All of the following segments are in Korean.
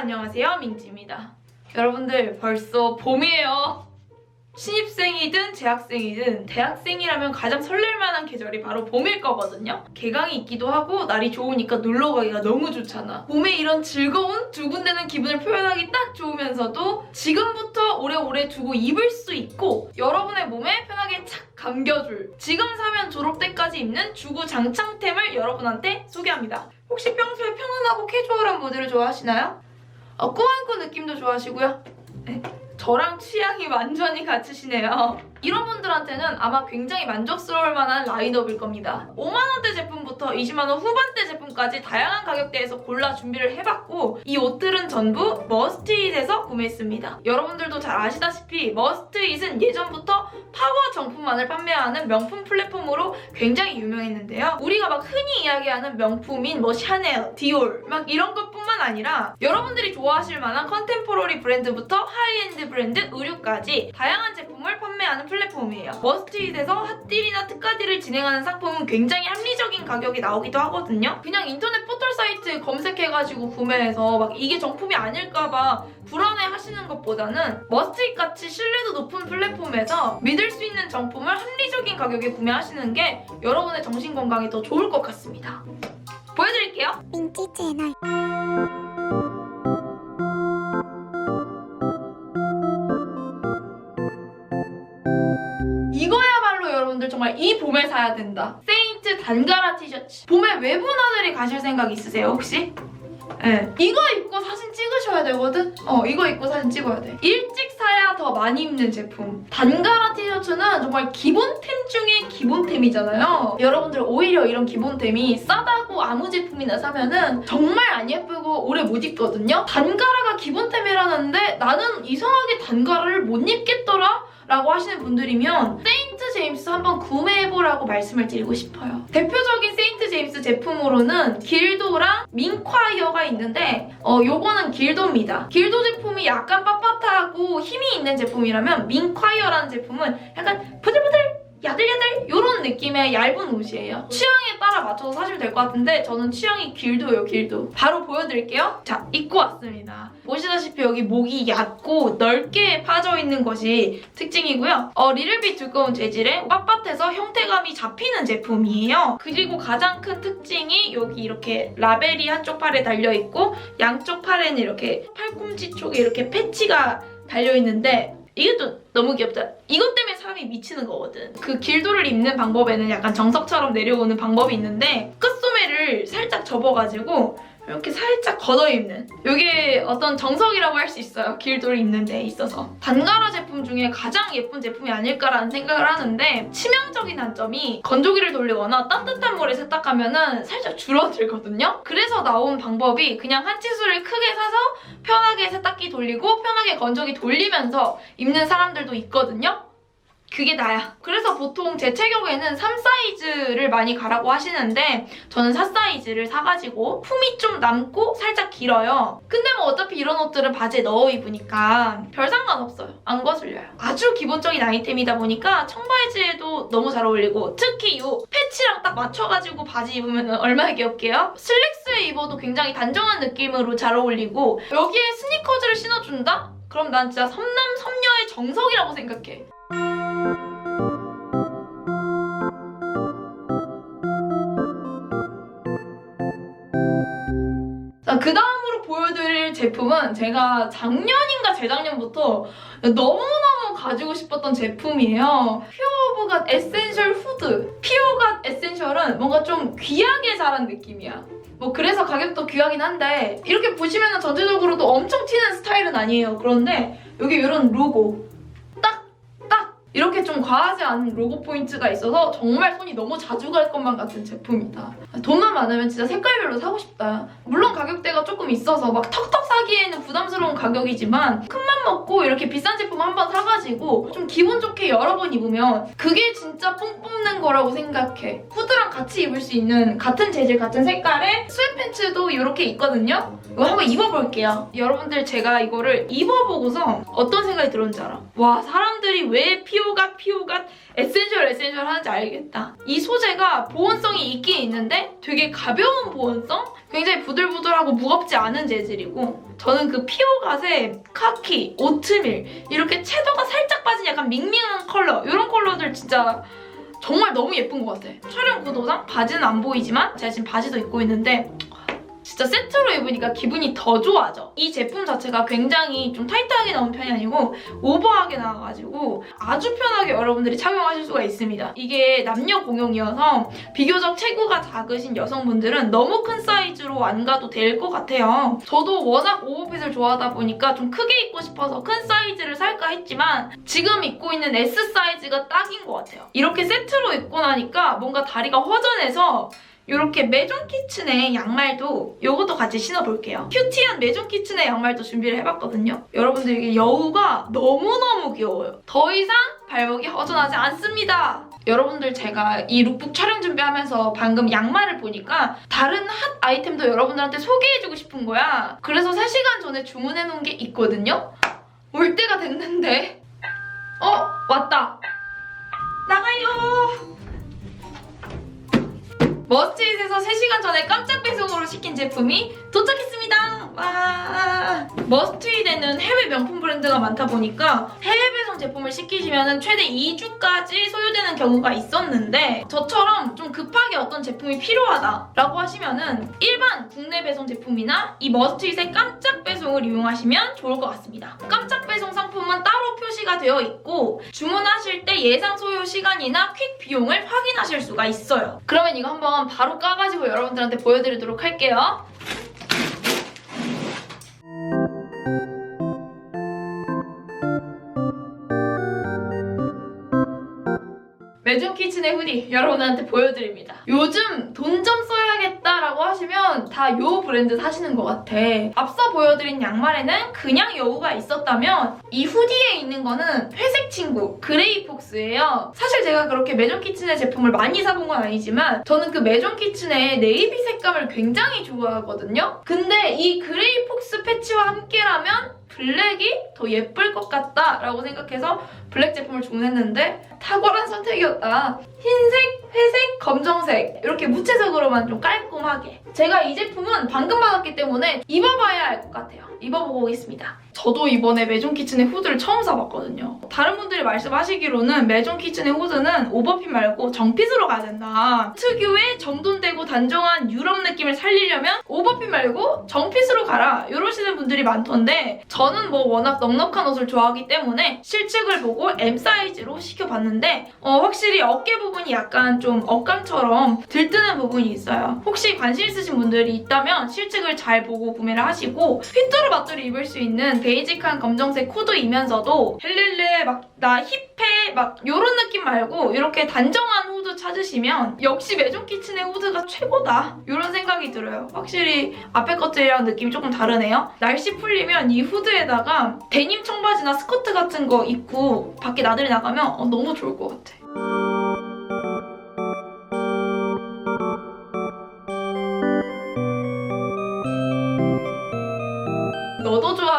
안녕하세요 민지입니다. 여러분들 벌써 봄이에요. 신입생이든 재학생이든 대학생이라면 가장 설렐만한 계절이 바로 봄일 거거든요. 개강이 있기도 하고 날이 좋으니까 놀러 가기가 너무 좋잖아. 봄에 이런 즐거운 두근대는 기분을 표현하기 딱 좋으면서도 지금부터 오래오래 두고 입을 수 있고 여러분의 몸에 편하게 착 감겨줄 지금 사면 졸업 때까지 입는 주구 장창템을 여러분한테 소개합니다. 혹시 평소에 편안하고 캐주얼한 무드를 좋아하시나요? 어, 꾸안꾸 느낌도 좋아하시고요. 네, 저랑 취향이 완전히 같으시네요. 이런 분들한테는 아마 굉장히 만족스러울 만한 라인업일 겁니다. 5만원대 제품부터 20만원 후반대 제품까지 다양한 가격대에서 골라 준비를 해봤고 이 옷들은 전부 머스트잇에서 구매했습니다. 여러분들도 잘 아시다시피 머스트잇은 예전부터 파워 정품만을 판매하는 명품 플랫폼으로 굉장히 유명했는데요. 우리가 막 흔히 이야기하는 명품인 뭐 샤넬, 디올 막 이런 것뿐만 아니라 여러분들이 좋아하실 만한 컨템포러리 브랜드부터 하이엔드 브랜드, 의류까지 다양한 제품을 판매하는 플랫폼이에요. 머스트잇에서 핫딜이나 특가딜을 진행하는 상품은 굉장히 합리적인 가격이 나오기도 하거든요. 그냥 인터넷 포털 사이트 검색해가지고 구매해서 막 이게 정품이 아닐까봐 불안해 하시는 것보다는 머스트잇 같이 신뢰도 높은 플랫폼에서 믿을 수 있는 정품을 합리적인 가격에 구매하시는 게 여러분의 정신 건강에 더 좋을 것 같습니다. 보여드릴게요. 민지 채널 정말 이 봄에 사야 된다. 세인트 단가라 티셔츠. 봄에 외부 나들이 가실 생각 있으세요 혹시? 네. 이거 입고 사진 찍으셔야 되거든? 어, 이거 입고 사진 찍어야 돼. 일찍 사야 더 많이 입는 제품. 단가라 티셔츠는 정말 기본템 중에 기본템이잖아요. 여러분들 오히려 이런 기본템이 싸다고 아무 제품이나 사면은 정말 안 예쁘고 오래 못 입거든요? 단가라가 기본템이라는데 나는 이상하게 단가라를 못 입겠더라? 라고 하시는 분들이면 세인트 제임스 한번 구매해보라고 말씀을 드리고 싶어요. 대표적인 세인트 제임스 제품으로는 길도랑 민콰이어가 있는데 어 요거는 길도입니다. 길도 제품이 약간 빳빳하고 힘이 있는 제품이라면 민콰이어라는 제품은 약간 부들부들 야들야들 이런 느낌의 얇은 옷이에요. 취향에 따라 맞춰서 사시면 될 것 같은데 저는 취향이 길도예요, 길도. 바로 보여드릴게요. 자, 입고 왔습니다. 보시다시피 여기 목이 얕고 넓게 파져 있는 것이 특징이고요. 어, 리를비 두꺼운 재질에 빳빳해서 형태감이 잡히는 제품이에요. 그리고 가장 큰 특징이 여기 이렇게 라벨이 한쪽 팔에 달려있고 양쪽 팔에는 이렇게 팔꿈치 쪽에 이렇게 패치가 달려있는데 이것도 너무 귀엽다. 이것 때문에 사람이 미치는 거거든. 그 길도를 입는 방법에는 약간 정석처럼 내려오는 방법이 있는데 끝소매를 살짝 접어가지고 이렇게 살짝 걷어 입는 이게 어떤 정석이라고 할 수 있어요. 길도를 입는 데 있어서. 단가라 제품 중에 가장 예쁜 제품이 아닐까라는 생각을 하는데 치명적인 단점이 건조기를 돌리거나 따뜻한 물에 세탁하면 은 살짝 줄어들거든요. 그래서 나온 방법이 그냥 한 치수를 크게 사서 편하게 세탁기 돌리고 편하게 건조기 돌리면서 입는 사람들도 있거든요. 그게 나야. 그래서 보통 제 체격에는 3 사이즈를 많이 가라고 하시는데 저는 4 사이즈를 사가지고 품이 좀 남고 살짝 길어요. 근데 뭐 어차피 이런 옷들은 바지에 넣어 입으니까 별 상관없어요. 안 거슬려요. 아주 기본적인 아이템이다 보니까 청바지에도 너무 잘 어울리고 특히 이 패치랑 딱 맞춰가지고 바지 입으면 얼마나 귀엽게요? 슬랙스에 입어도 굉장히 단정한 느낌으로 잘 어울리고 여기에 스니커즈를 신어준다? 그럼 난 진짜 섬남 섬녀의 정석이라고 생각해. 그 다음으로 보여드릴 제품은 제가 작년인가 재작년부터 너무너무 가지고 싶었던 제품이에요. 퓨어 오브 갓 에센셜 후드. 퓨어 갓 에센셜은 뭔가 좀 귀하게 자란 느낌이야. 뭐 그래서 가격도 귀하긴 한데 이렇게 보시면 전체적으로도 엄청 튀는 스타일은 아니에요. 그런데 여기 이런 로고! 이렇게 좀 과하지 않은 로고 포인트가 있어서 정말 손이 너무 자주 갈 것만 같은 제품이다. 돈만 많으면 진짜 색깔별로 사고 싶다. 물론 가격대가 조금 있어서 막 턱턱 사기에는 부담스러운 가격이지만 큰맘 먹고 이렇게 비싼 제품 한 번 사가지고 좀 기분 좋게 여러 번 입으면 그게 진짜 뽕 뽑는 거라고 생각해. 후드랑 같이 입을 수 있는 같은 재질 같은 색깔의 스웨트팬츠도 이렇게 있거든요. 이거 한번 입어볼게요. 여러분들 제가 이거를 입어보고서 어떤 생각이 들었는지 알아? 와 사람들이 왜 피 오갓 피오갓 에센셜 에센셜 하는지 알겠다. 이 소재가 보온성이 있긴 있는데 되게 가벼운 보온성? 굉장히 부들부들하고 무겁지 않은 재질이고 저는 그 피오갓의 카키, 오트밀 이렇게 채도가 살짝 빠진 약간 밍밍한 컬러 이런 컬러들 진짜 정말 너무 예쁜 것 같아. 촬영 구도상 바지는 안 보이지만 제가 지금 바지도 입고 있는데 진짜 세트로 입으니까 기분이 더 좋아져. 이 제품 자체가 굉장히 좀 타이트하게 나온 편이 아니고 오버하게 나와가지고 아주 편하게 여러분들이 착용하실 수가 있습니다. 이게 남녀 공용이어서 비교적 체구가 작으신 여성분들은 너무 큰 사이즈로 안 가도 될 것 같아요. 저도 워낙 오버핏을 좋아하다 보니까 좀 크게 입고 싶어서 큰 사이즈를 살까 했지만 지금 입고 있는 S 사이즈가 딱인 것 같아요. 이렇게 세트로 입고 나니까 뭔가 다리가 허전해서 이렇게 메종 키친의 양말도 이것도 같이 신어볼게요. 큐티한 메종 키친의 양말도 준비를 해봤거든요. 여러분들 이게 여우가 너무너무 귀여워요. 더 이상 발목이 허전하지 않습니다. 여러분들 제가 이 룩북 촬영 준비하면서 방금 양말을 보니까 다른 핫 아이템도 여러분들한테 소개해주고 싶은 거야. 그래서 3시간 전에 주문해놓은 게 있거든요. 올 때가 됐는데 어? 시간 전에 깜짝 배송으로 시킨 제품이 도착했습니다. 와. 머스트잇에는 해외 명품 브랜드가 많다 보니까 해외 배송 제품을 시키시면 최대 2주까지 소요되는 경우가 있었는데 저처럼 좀 급하게 어떤 제품이 필요하다라고 하시면은 일반 국내 배송 제품이나 이 머스트잇의 깜짝 배송을 이용하시면 좋을 것 같습니다. 깜짝 배송 상품은 따로 표시가 되어 있고 주문하실 때 예상 소요 시간이나 퀵 비용을 확인하실 수가 있어요. 그러면 이거 한번 바로 까가지고 여러분들한테 보여드리도록 할게요. 매준 키친의 후디 여러분한테 보여드립니다. 요즘 돈 좀 써야겠다라고 하시면 다 요 브랜드 사시는 것 같아. 앞서 보여드린 양말에는 그냥 여우가 있었다면 이 후디에 있는 거는 회색 친구 그레이 폭스예요. 사실 제가 그렇게 매종 키친의 제품을 많이 사본 건 아니지만 저는 그 매종 키친의 네이비 색감을 굉장히 좋아하거든요. 근데 이 그레이 폭스 패치와 함께라면 블랙이 더 예쁠 것 같다라고 생각해서 블랙 제품을 주문했는데 탁월한 선택이었다. 흰색, 회색, 검정색 이렇게 무채색으로만 좀 깔끔하게. 제가 이 제품은 방금 받았기 때문에 입어봐야 알 것 같아요. 입어보고 오겠습니다. 저도 이번에 메종 키친의 후드를 처음 사봤거든요. 다른 분들이 말씀하시기로는 메종 키친의 후드는 오버핏 말고 정핏으로 가야 된다. 특유의 정돈되고 단정한 유럽 느낌을 살리려면 오버핏 말고 정핏으로 가라. 이러시는 분들이 많던데 저는 뭐 워낙 넉넉한 옷을 좋아하기 때문에 실측을 보고 M 사이즈로 시켜봤는데 어, 확실히 어깨 부분이 약간 좀 억감처럼 들뜨는 부분이 있어요. 혹시 관심 있으신 분들이 있다면 실측을 잘 보고 구매를 하시고 휘뚜루 마뚜루 입을 수 있는 베이직한 검정색 후드이면서도 헬렐레 막 나 힙해 막 이런 느낌 말고 이렇게 단정한 후드 찾으시면 역시 메종 키친의 후드가 최고다 이런 생각이 들어요. 확실히 앞에 것들이랑 느낌이 조금 다르네요. 날씨 풀리면 이 후드에다가 데님 청바지나 스커트 같은 거 입고 밖에 나들이 나가면 어, 너무 좋을 것 같아.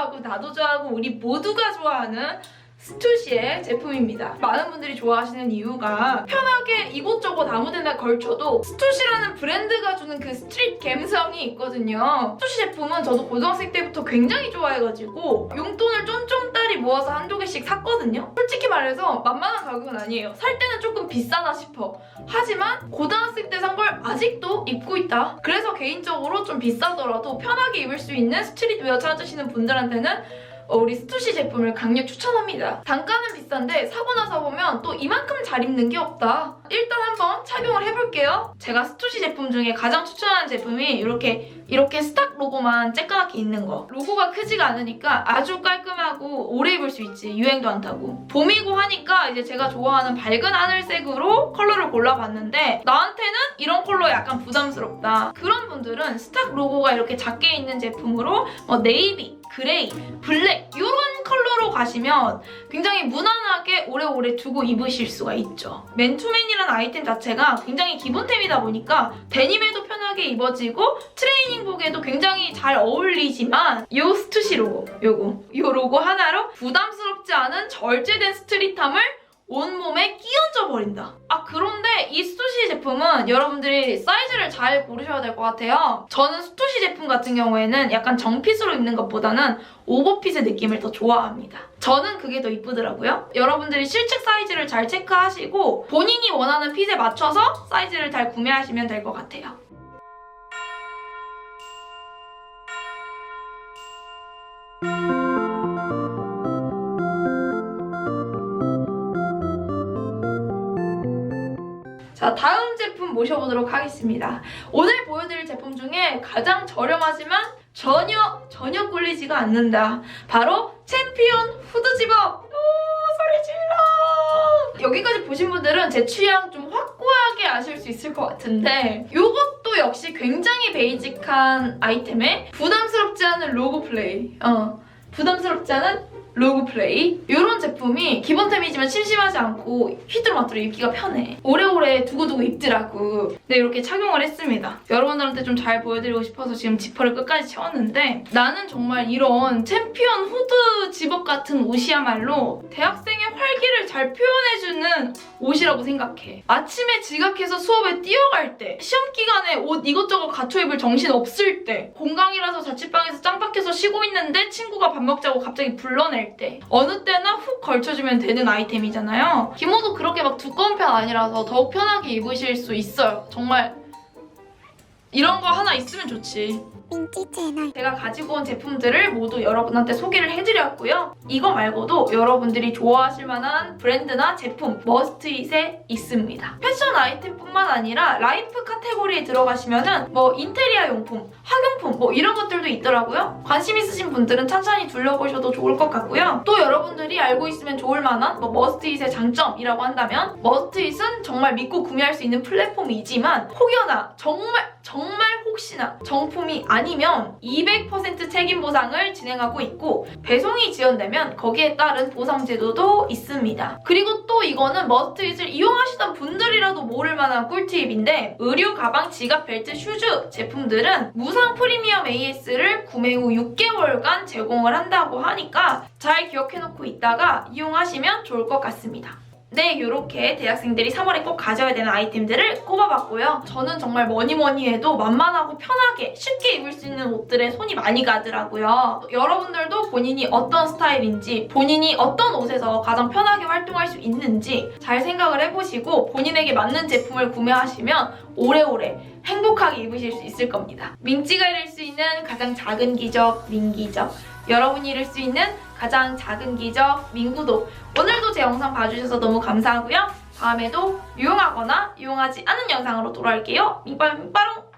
좋아하고 나도 좋아하고 우리 모두가 좋아하는 스투시의 제품입니다. 많은 분들이 좋아하시는 이유가 편하게 이곳저곳 아무데나 걸쳐도 스투시라는 브랜드가 주는 그 스트릿 감성이 있거든요. 스투시 제품은 저도 고등학생 때부터 굉장히 좋아해가지고 용돈을 쫌쫌따리 모아서 한두 개씩 샀거든요. 솔직히 말해서 만만한 가격은 아니에요. 살 때는 조금 비싸다 싶어. 하지만 고등학생 때 산 걸 아직도 입고 있다. 그래서 개인적으로 좀 비싸더라도 편하게 입을 수 있는 스트릿웨어 찾으시는 분들한테는 어, 우리 스투시 제품을 강력 추천합니다. 단가는 비싼데 사고 나서 보면 또 이만큼 잘 입는 게 없다. 일단 한번 착용을 해볼게요. 제가 스투시 제품 중에 가장 추천하는 제품이 이렇게 이렇게 스탁 로고만 쬐까맣게 있는 거. 로고가 크지가 않으니까 아주 깔끔하고 오래 입을 수 있지. 유행도 안 타고. 봄이고 하니까 이제 제가 좋아하는 밝은 하늘색으로 컬러를 골라봤는데 나한테는 이런 컬러 약간 부담스럽다. 그런 분들은 스탁 로고가 이렇게 작게 있는 제품으로 뭐 네이비, 그레이, 블랙 이런 컬러로 가시면 굉장히 무난하게 오래오래 두고 입으실 수가 있죠. 맨투맨이라는 아이템 자체가 굉장히 기본템이다 보니까 데님에도 편하게 입어지고 트레이닝복에도 굉장히 잘 어울리지만 이 스투시 로고, 요거, 이 로고 하나로 부담스럽지 않은 절제된 스트릿함을 온몸에 끼얹어 버린다. 아 그런데 이 스투시 제품은 여러분들이 사이즈를 잘 고르셔야 될 것 같아요. 저는 스투시 제품 같은 경우에는 약간 정핏으로 입는 것보다는 오버핏의 느낌을 더 좋아합니다. 저는 그게 더 이쁘더라고요. 여러분들이 실측 사이즈를 잘 체크하시고 본인이 원하는 핏에 맞춰서 사이즈를 잘 구매하시면 될 것 같아요. 자, 다음 제품 모셔보도록 하겠습니다. 오늘 보여드릴 제품 중에 가장 저렴하지만 전혀, 전혀 꿀리지가 않는다. 바로 챔피언 후드 집업! 오, 소리 질러! 여기까지 보신 분들은 제 취향 좀 확고하게 아실 수 있을 것 같은데 이것도 역시 굉장히 베이직한 아이템에 부담스럽지 않은 로고 플레이. 어, 부담스럽지 않은 로고 플레이? 이런 제품이 기본템이지만 심심하지 않고 휘뚜루마뚜루 입기가 편해. 오래오래 두고두고 입더라고. 네 이렇게 착용을 했습니다. 여러분들한테 좀 잘 보여드리고 싶어서 지금 지퍼를 끝까지 채웠는데 나는 정말 이런 챔피언 후드 집업 같은 옷이야말로 대학생의 활기를 잘 표현해주는 옷이라고 생각해. 아침에 지각해서 수업에 뛰어갈 때 시험 기간에 옷 이것저것 갖춰 입을 정신 없을 때 공강이라서 자취방에서 짱 박혀서 쉬고 있는데 친구가 밥 먹자고 갑자기 불러 낼때 어느 때나 훅 걸쳐주면 되는 아이템이잖아요. 기모도 그렇게 막 두꺼운 편 아니라서 더욱 편하게 입으실 수 있어요. 정말 이런 거 하나 있으면 좋지. 민지 채널 제가 가지고 온 제품들을 모두 여러분한테 소개를 해드렸고요. 이거 말고도 여러분들이 좋아하실 만한 브랜드나 제품, 머스트잇에 있습니다. 패션 아이템뿐만 아니라 라이프 카테고리에 들어가시면은 뭐 인테리어 용품, 학용품 뭐 이런 것들도 있더라고요. 관심 있으신 분들은 천천히 둘러보셔도 좋을 것 같고요. 또 여러분들이 알고 있으면 좋을 만한 뭐 머스트잇의 장점이라고 한다면 머스트잇은 정말 믿고 구매할 수 있는 플랫폼이지만 혹여나 정말 정말 혹 시나 정품이 아니면 200% 책임 보상을 진행하고 있고 배송이 지연되면 거기에 따른 보상 제도도 있습니다. 그리고 또 이거는 머스트잇을 이용하시던 분들이라도 모를 만한 꿀팁인데 의류, 가방, 지갑, 벨트, 슈즈 제품들은 무상 프리미엄 AS를 구매 후 6개월간 제공을 한다고 하니까 잘 기억해놓고 있다가 이용하시면 좋을 것 같습니다. 네, 이렇게 대학생들이 3월에 꼭 가져야 되는 아이템들을 꼽아봤고요. 저는 정말 뭐니 뭐니 해도 만만하고 편하게 쉽게 입을 수 있는 옷들에 손이 많이 가더라고요. 여러분들도 본인이 어떤 스타일인지, 본인이 어떤 옷에서 가장 편하게 활동할 수 있는지 잘 생각을 해보시고 본인에게 맞는 제품을 구매하시면 오래오래 행복하게 입으실 수 있을 겁니다. 민지가 잃을 수 있는 가장 작은 기적, 민기적. 여러분이 잃을 수 있는 가장 작은 기적, 민구도. 오늘도 제 영상 봐주셔서 너무 감사하고요. 다음에도 유용하거나 유용하지 않은 영상으로 돌아올게요. 민빠민 빠롱!